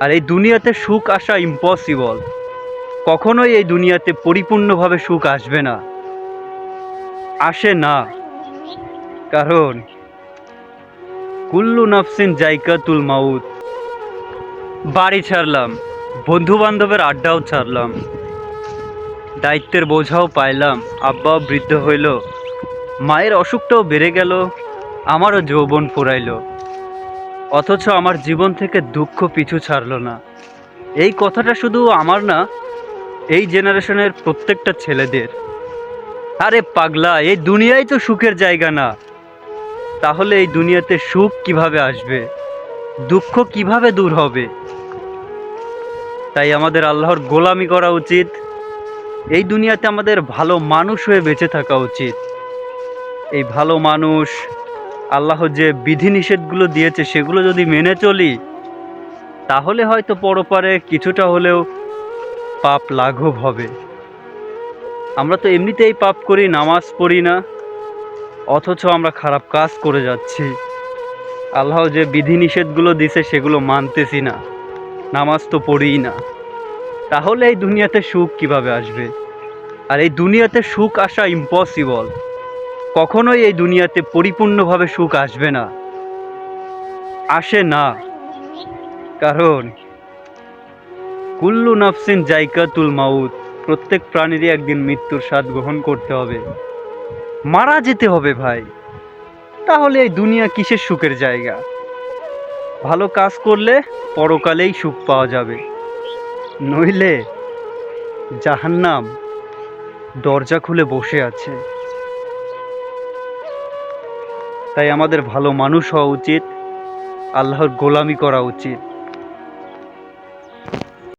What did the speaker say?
আর এই দুনিয়াতে সুখ আসা ইম্পসিবল কখনোই এই দুনিয়াতে পরিপূর্ণভাবে সুখ আসবে না। আসে না। কারণ, কুল্লু নাফসিন জাইকাতুল মাউত। বাড়ি ছাড়লাম বন্ধু বান্ধবের আড্ডাও ছাড়লাম। দায়িত্বের বোঝাও পাইলাম আব্বাও বৃদ্ধ হইল। মায়ের অসুখটাও বেড়ে গেল, আমারও যৌবন ফুরাইল। অথচ আমার জীবন থেকে দুঃখ পিছু ছাড়লো না। এই কথাটা শুধু আমার না, এই জেনারেশনের প্রত্যেকটা ছেলেদের। আরে পাগলা, এই দুনিয়াই তো সুখের জায়গা না। তাহলে এই দুনিয়াতে সুখ কীভাবে আসবে? দুঃখ কীভাবে দূর হবে? তাই আমাদের আল্লাহর গোলামি করা উচিত। এই দুনিয়াতে আমাদের ভালো মানুষ হয়ে বেঁচে থাকা উচিত। এই ভালো মানুষ আল্লাহ যে বিধিনিষেধগুলো দিয়েছে সেগুলো যদি মেনে চলি, তাহলে হয়তো পরপারে কিছুটা হলেও পাপ লাঘব হবে। আমরা তো এমনিতেই পাপ করি, নামাজ পড়ি না, অথচ আমরা খারাপ কাজ করে যাচ্ছি। আল্লাহ যে বিধিনিষেধগুলো দিছে সেগুলো মানতেছি না, নামাজ তো পড়িই না। তাহলে এই দুনিয়াতে সুখ কীভাবে আসবে? আর এই দুনিয়াতে সুখ আসা ইম্পসিবল কখনোই এই দুনিয়াতে পরিপূর্ণভাবে সুখ আসবে না। আসে না। কারণ কুল্লু নাফসিন জাইকাতুল মাউত, প্রত্যেক প্রাণীরই একদিন মৃত্যুর স্বাদ গ্রহণ করতে হবে। মারা যেতে হবে ভাই। তাহলে এই দুনিয়া কিসের সুখের জায়গা? ভালো কাজ করলে পরকালেই সুখ পাওয়া যাবে। নইলে জাহান্নাম দরজা খুলে বসে আছে। তাই আমাদের ভালো মানুষ হওয়া উচিত আল্লাহর গোলামি করা উচিত।